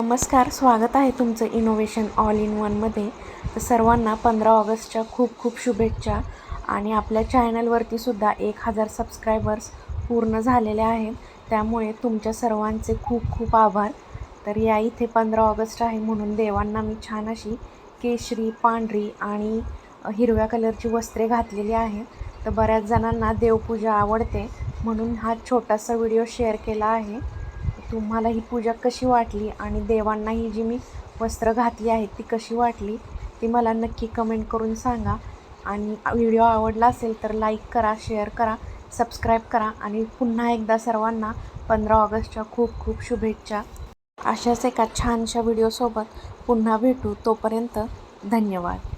नमस्कार स्वागत आहे तुमचं इनोव्हेशन ऑल इन वनमध्ये तर सर्वांना पंधरा ऑगस्टच्या खूप खूप शुभेच्छा. आणि आपल्या चॅनलवरती सुद्धा एक हजार सबस्क्रायबर्स पूर्ण झालेले आहेत. त्यामुळे तुमच्या सर्वांचे खूप खूप आभार. तर या इथे पंधरा ऑगस्ट आहे म्हणून देवांना मी छान अशी केशरी पांढरी आणि हिरव्या कलरची वस्त्रे घातलेली आहेत. तर बऱ्याच जणांना देवपूजा आवडते म्हणून हा छोटासा व्हिडिओ शेअर केला आहे. तुम्हाला ही पूजा कशी वाटली आणि देवांना ही जी मी वस्त्र घातली आहेत ती कशी वाटली ती मला नक्की कमेंट करून सांगा. आणि व्हिडिओ आवडला असेल तर लाईक करा शेअर करा सबस्क्राईब करा आणि पुन्हा एकदा सर्वांना पंधरा ऑगस्टच्या खूप खूप शुभेच्छा. अशाच एका छानशा व्हिडिओसोबत पुन्हा भेटू. तोपर्यंत धन्यवाद.